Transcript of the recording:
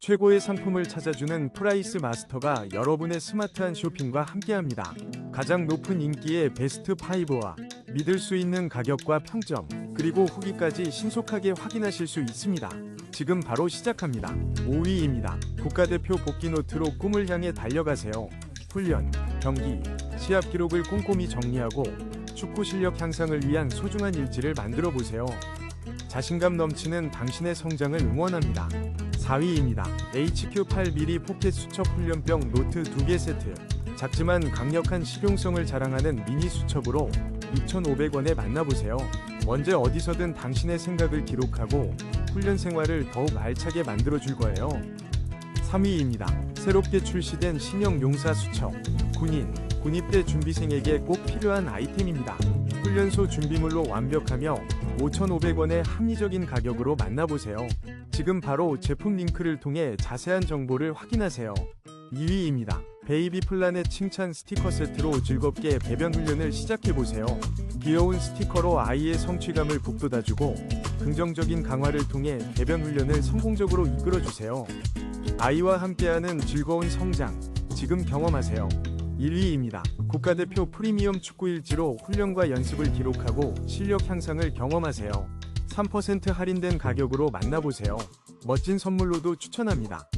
최고의 상품을 찾아주는 프라이스 마스터가 여러분의 스마트한 쇼핑과 함께합니다. 가장 높은 인기의 베스트 5와 믿을 수 있는 가격과 평점, 그리고 후기까지 신속하게 확인하실 수 있습니다. 지금 바로 시작합니다. 5위입니다. 국가대표 복귀 노트로 꿈을 향해 달려가세요. 훈련, 경기, 시합 기록을 꼼꼼히 정리하고 축구 실력 향상을 위한 소중한 일지를 만들어 보세요. 자신감 넘치는 당신의 성장을 응원합니다. 4위입니다. HQ8mm 포켓 수첩 훈련병 노트 2개 세트. 작지만 강력한 실용성을 자랑하는 미니 수첩으로 6,500원에 만나보세요. 언제 어디서든 당신의 생각을 기록하고 훈련 생활을 더욱 알차게 만들어줄 거예요. 3위입니다. 새롭게 출시된 신형 용사 수첩. 군인, 군입대 준비생에게 꼭 필요한 아이템입니다. 훈련소 준비물로 완벽하며 5,500원의 합리적인 가격으로 만나보세요. 지금 바로 제품 링크를 통해 자세한 정보를 확인하세요. 2위입니다. 베이비 플라넷 칭찬 스티커 세트로 즐겁게 배변 훈련을 시작해보세요. 귀여운 스티커로 아이의 성취감을 북돋아주고 긍정적인 강화를 통해 배변 훈련을 성공적으로 이끌어주세요. 아이와 함께하는 즐거운 성장, 지금 경험하세요. 1위입니다. 국가대표 프리미엄 축구 일지로 훈련과 연습을 기록하고 실력 향상을 경험하세요. 3% 할인된 가격으로 만나보세요. 멋진 선물로도 추천합니다.